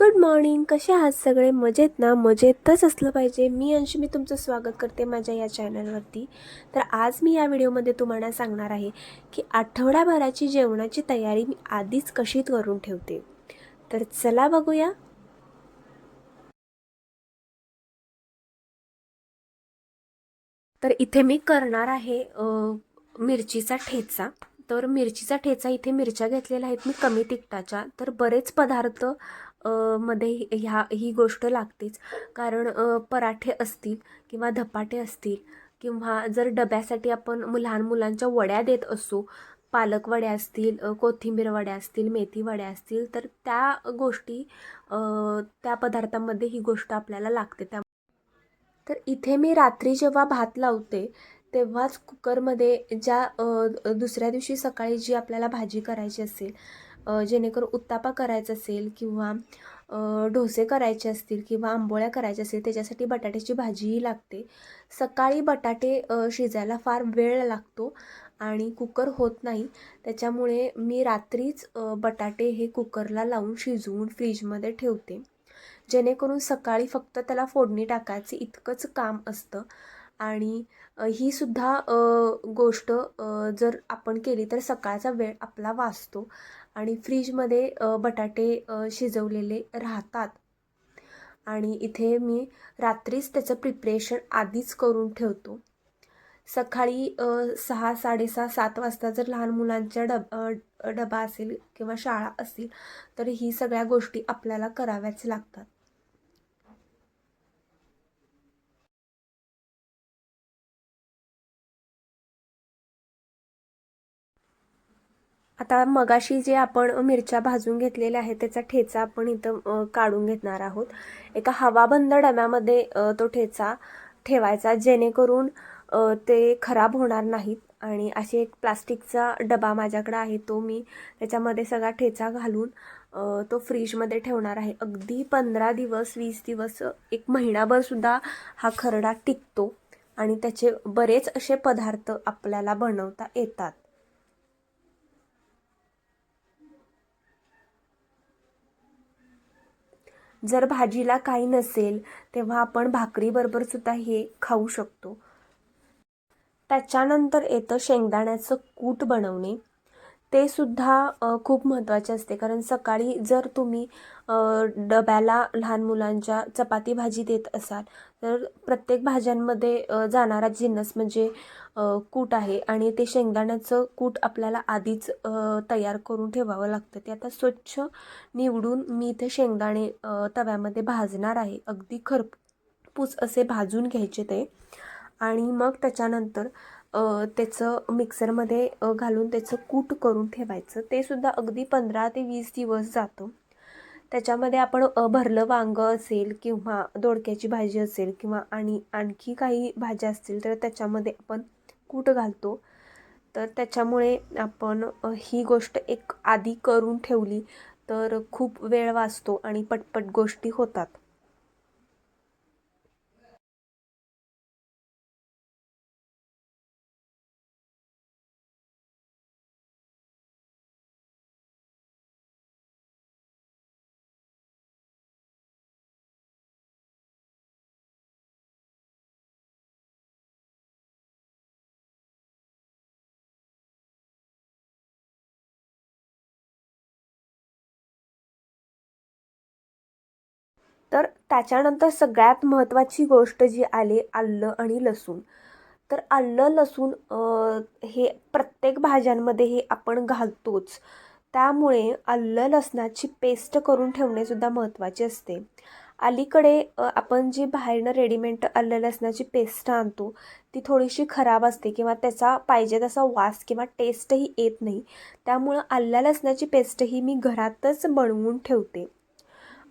Good morning कसे आहात सगळे? मजेत ना? मजेतच असलं पाहिजे. मी अंशी मी तुमचं स्वागत करते माझ्या या चॅनलवरती तर आज मी या व्हिडिओमध्ये तुम्हाला सांगणार आहे की आठवड्याभराची जेवणाची तयारी मी आधीच कशी करून ठेवते. तर चला बघूया. तर इथे मी करणार आहे मिरचीचा ठेचा. तर मिरचीचा ठेचा इथे मिरच्या घेतलेल्या आहेत. मी कमी तिखटाच्या. तर बरेच पदार्थ मध्ये ह्या ही गोष्ट लागतेच. कारण पराठे असतील किंवा धपाटे असतील किंवा जर डब्यासाठी आपण लहान मुलांच्या वड्या देत असू पालक वड्या असतील कोथिंबीर वड्या असतील मेथी वड्या असतील तर त्या गोष्टी त्या पदार्थामध्ये ही गोष्ट आपल्याला लागते. त्या तर इथे मी रात्री जेव्हा भात लावते तेव्हाच कुकरमध्ये ज्या दुसऱ्या दिवशी सकाळी जी आपल्याला भाजी करायची असेल जेणेकरून उत्तापा करायचा असेल किंवा डोसे करायचे असतील किंवा आंबोळ्या करायच्या असतील त्याच्यासाठी बटाट्याची भाजीही लागते. सकाळी बटाटे शिजायला फार वेळ लागतो आणि कुकर होत नाही. त्याच्यामुळे मी रात्रीच बटाटे हे कुकरला लावून शिजवून फ्रीजमध्ये ठेवते. जेणेकरून सकाळी फक्त त्याला फोडणी टाकायची इतकंच काम असतं. आणि ही सुद्धा गोष्ट जर आपण केली तर सकाळचा वेळ आपला वाचतो. आणि फ्रीजमध्ये बटाटे शिजवलेले राहतात. आणि इथे मी रात्रीच त्याचं प्रिपरेशन आधीच करून ठेवतो. सकाळी सहा साडेसहा सात वाजता जर लहान मुलांच्या डब डबा असेल किंवा शाळा असेल तर ही सगळ्या गोष्टी आपल्याला कराव्याच लागतात. आता मगाशी जे आपण मिरच्या भाजून घेतलेल्या आहेत त्याचा ठेचा आपण इथं काढून घेणार आहोत. एका हवाबंद डब्यामध्ये तो ठेचा ठेवायचा जेणेकरून ते खराब होणार नाहीत. आणि असे एक प्लास्टिकचा डबा माझ्याकडे आहे तो मी त्याच्यामध्ये सगळा ठेचा घालून तो फ्रीजमध्ये ठेवणार आहे. अगदी पंधरा दिवस वीस दिवस एक महिनाभरसुद्धा हा खरडा टिकतो आणि त्याचे बरेच असे पदार्थ आपल्याला बनवता येतात. जर भाजीला काही नसेल तेव्हा आपण भाकरीबरोबर सुद्धा हे खाऊ शकतो. त्याच्यानंतर येतं शेंगदाण्याचं कूट बनवणे. ते सुद्धा खूप महत्त्वाचे असते. कारण सकाळी जर तुम्ही डब्याला लहान मुलांच्या चपाती भाजी देत असाल तर प्रत्येक भाज्यांमध्ये जाणारा जिन्नस म्हणजे कूट आहे. आणि ते शेंगदाण्याचं कूट आपल्याला आधीच तयार करून ठेवावं लागतं. ते आता स्वच्छ निवडून मी इथे शेंगदाणे तव्यामध्ये भाजणार आहे. अगदी खरपूस असे भाजून घ्यायचे ते. आणि मग त्याच्यानंतर त्याचं मिक्सरमध्ये घालून त्याचं कूट करून ठेवायचं. ते सुद्धा अगदी पंधरा ते वीस दिवस जातं. त्याच्यामध्ये आपण भरलं वांगं असेल किंवा दोडक्याची भाजी असेल किंवा आणि आणखी काही भाज्या असतील तर त्याच्यामध्ये आपण कूट घालतो. तर त्याच्यामुळे आपण ही गोष्ट एक आधी करून ठेवली तर खूप वेळ वाचतो आणि पटपट गोष्टी होतात. तर त्याच्यानंतर सगळ्यात महत्त्वाची गोष्ट जी आली आलं आणि लसूण. तर आलं लसूण हे प्रत्येक भाज्यांमध्ये हे आपण घालतोच. त्यामुळे आलं लसणाची पेस्ट करून ठेवणेसुद्धा महत्त्वाचे असते. अलीकडे आपण जी बाहेरनं रेडीमेड आलं लसणाची पेस्ट आणतो ती थोडीशी खराब असते किंवा त्याचा पाहिजे तसा वास किंवा टेस्टही येत नाही. त्यामुळं आल्या लसणाची पेस्टही मी घरातच बनवून ठेवते.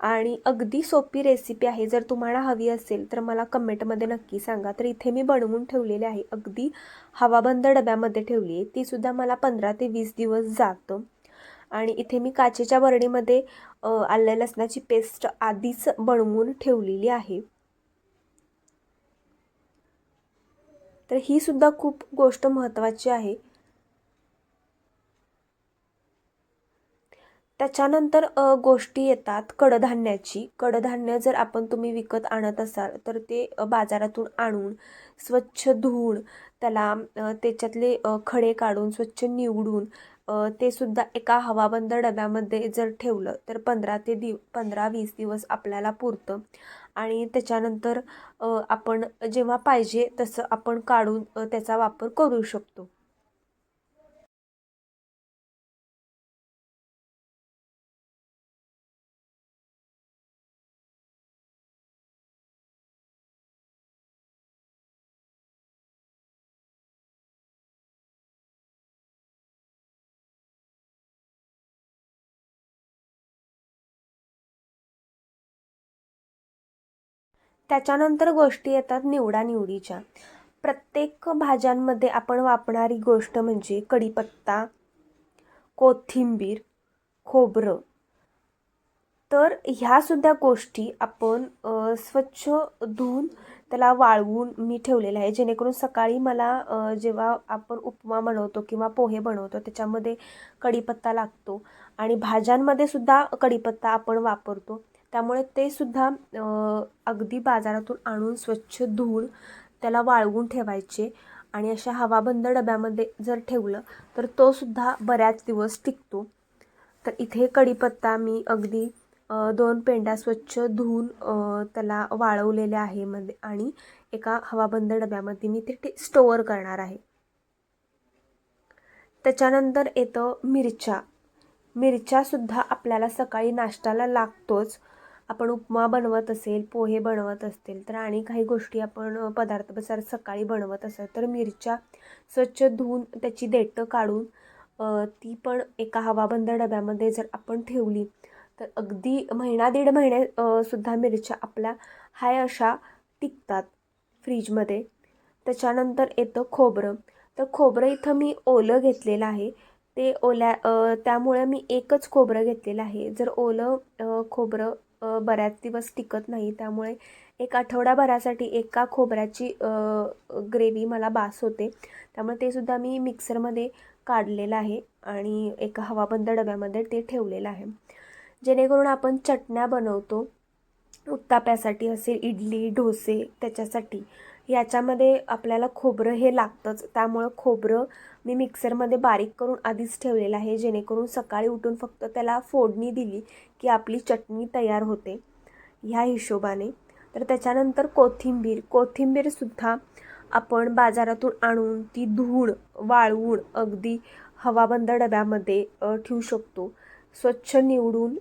आणि अगदी सोपी रेसिपी आहे. जर तुम्हाला हवी असेल तर मला कमेंटमध्ये नक्की सांगा. तर इथे मी बनवून ठेवलेली आहे. अगदी हवाबंद डब्यामध्ये ठेवली आहे. तीसुद्धा मला पंधरा ते वीस दिवस जातं. आणि इथे मी काचेच्या बरणीमध्ये अ, लसणाची पेस्ट आधीच बनवून ठेवलेली आहे. तर ही सुद्धा खूप गोष्ट महत्त्वाची आहे. त्याच्यानंतर गोष्टी येतात कडधान्याची. कडधान्य जर आपण तुम्ही विकत आणत असाल तर ते बाजारातून आणून स्वच्छ धुवून त्याला त्याच्यातले खडे काढून स्वच्छ निवडून ते सुद्धा एका हवाबंद डब्यामध्ये जर ठेवलं तर पंधरा ते दिव पंधरा वीस दिवस आपल्याला पुरतं. आणि त्याच्यानंतर आपण जेव्हा पाहिजे तसं आपण काढून त्याचा वापर करू शकतो. त्याच्यानंतर गोष्टी येतात निवडानिवडीच्या. प्रत्येक भाज्यांमध्ये आपण वापरणारी गोष्ट म्हणजे कढीपत्ता कोथिंबीर खोबरं. तर ह्यासुद्धा गोष्टी आपण स्वच्छ धुवून त्याला वाळवून मी ठेवलेलं आहे जेणेकरून सकाळी मला जेव्हा आपण उपमा बनवतो किंवा पोहे बनवतो त्याच्यामध्ये कढीपत्ता लागतो. आणि भाज्यांमध्ये सुद्धा कढीपत्ता आपण वापरतो. त्यामुळे ते सुद्धा अगदी बाजारातून आणून स्वच्छ धुवून त्याला वाळवून ठेवायचे आणि अशा हवाबंद डब्यामध्ये जर ठेवलं तर तो सुद्धा बऱ्याच दिवस टिकतो. तर इथे कढीपत्ता मी अगदी दोन पेंड्या स्वच्छ धुवून त्याला वाळवलेल्या आहे मध्ये आणि एका हवाबंद डब्यामध्ये मी ते स्टोअर करणार आहे. त्याच्यानंतर येतं मिरच्या. मिरच्यासुद्धा आपल्याला सकाळी नाश्त्याला लागतोच. आपण उपमा बनवत असेल पोहे बनवत असतील तर आणि काही गोष्टी आपण पदार्थ बसार सकाळी बनवत असेल तर मिरच्या स्वच्छ धुवून त्याची देठं काढून ती पण एका हवाबंद डब्यामध्ये जर आपण ठेवली तर अगदी महिना दीड महिने सुद्धा मिरच्या आपल्या हाय अशा टिकतात फ्रीजमध्ये. त्याच्यानंतर येतं खोबरं. तर खोबरं इथं मी ओलं घेतलेलं आहे. ते ओल्या त्यामुळे मी एकच खोबरं घेतलेलं आहे. जर ओलं खोबरं बऱ्याच दिवस टिकत नाही त्यामुळे एक आठवडाभरासाठी एका खोबऱ्याची ग्रेव्ही मला बास होते. त्यामुळे ते सुद्धा मी मिक्सरमध्ये काढलेलं आहे आणि एका हवाबंद डब्यामध्ये ते ठेवलेलं आहे. जेणेकरून आपण चटण्या बनवतो उत्ताप्यासाठी असेल इडली डोसे त्याच्यासाठी. याच्यामध्ये आपल्याला खोबरं हे लागतंच. त्यामुळं खोबरं मी मिक्सरमध्ये बारीक करून आधीच ठेवलेलं आहे. जेणेकरून सकाळी उठून फक्त त्याला फोडणी दिली की आपली चटणी तयार होते ह्या हिशोबाने. तर त्याच्यानंतर कोथिंबीर. कोथिंबीरसुद्धा आपण बाजारातून आणून ती धुवून वाळवून अगदी हवाबंद डब्यामध्ये ठेवू शकतो. स्वच्छ निवडून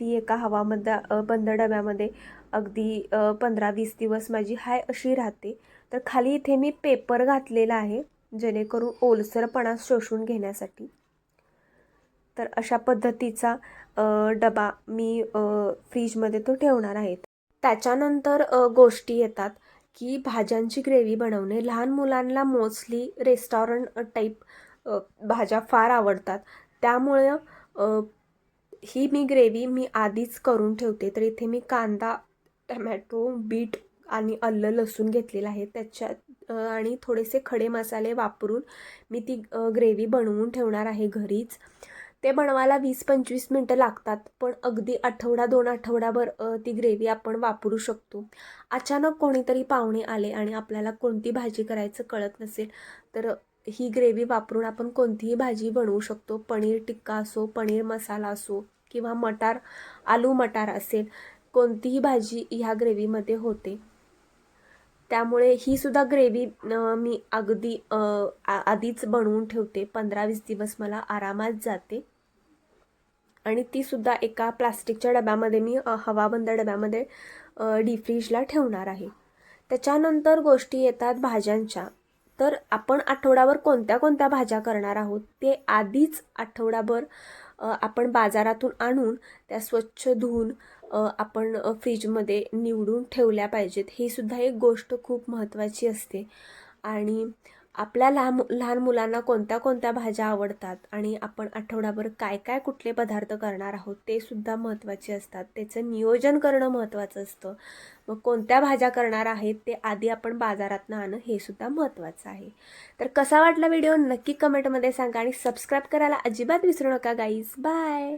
ती एका हवामध्ये बंद डब्यामध्ये अगदी पंधरा वीस दिवस माझी हाय अशी राहते. तर खाली इथे मी पेपर घातलेला आहे जेणेकरून ओलसरपणा शोषून घेण्यासाठी. तर अशा पद्धतीचा डबा मी फ्रीजमध्ये तो ठेवणार आहे. त्याच्यानंतर गोष्टी येतात की भाज्यांची ग्रेव्ही बनवणे. लहान मुलांना मोस्टली रेस्टॉरंट टाईप भाज्या फार आवडतात. त्यामुळं ही मी ग्रेव्ही मी आधीच करून ठेवते. तर इथे मी कांदा टमॅटो बीट आणि आलं लसूण घेतलेलं आहे. त्याच्यात आणि थोडेसे खडे मसाले वापरून मी ती ग्रेव्ही बनवून ठेवणार आहे घरीच. ते बनवायला वीस पंचवीस मिनटं लागतात पण अगदी आठवडा दोन आठवडाभर ती ग्रेव्ही आपण वापरू शकतो. अचानक कोणीतरी पाहुणे आले आणि आपल्याला कोणती भाजी करायचं कळत नसेल तर ही ग्रेव्ही वापरून आपण कोणतीही भाजी बनवू शकतो. पनीर टिक्का असो पनीर मसाला असो किंवा मटार आलू मटार असेल कोणतीही भाजी ह्या ग्रेव्हीमध्ये होते. त्यामुळे ही सुद्धा ग्रेव्ही मी अगदी आ- आधीच बनवून ठेवते. पंधरा वीस दिवस मला आरामात जाते. आणि ती सुद्धा एका प्लास्टिकच्या डब्यामध्ये मी हवाबंद डब्यामध्ये डीप फ्रीजला ठेवणार आहे. त्याच्यानंतर गोष्टी येतात भाज्यांच्या. तर आपण आठवड्यावर कोणत्या कोणत्या भाज्या करणार आहोत ते आधीच आठवडाभर आपण बाजारातून आणून त्या स्वच्छ धुवून आपण फ्रीजमध्ये निवडून ठेवल्या पाहिजेत. ही सुद्धा एक गोष्ट खूप महत्त्वाची असते. आणि आपल्या लहान लहान मुलांना कोणत्या कोणत्या भाज्या आवडतात आणि आपण आठवडाभर काय काय कुठले पदार्थ करणार आहोत ते सुद्धा महत्त्वाचे असतात. त्याचं नियोजन करणं महत्त्वाचं असतं. मग कोणत्या भाज्या करणार आहेत ते आधी आपण बाजारातनं आणणं हे सुद्धा महत्त्वाचं आहे. तर कसा वाटला व्हिडिओ नक्की कमेंटमध्ये सांगा आणि सबस्क्राईब करायला अजिबात विसरू नका गाईज. बाय!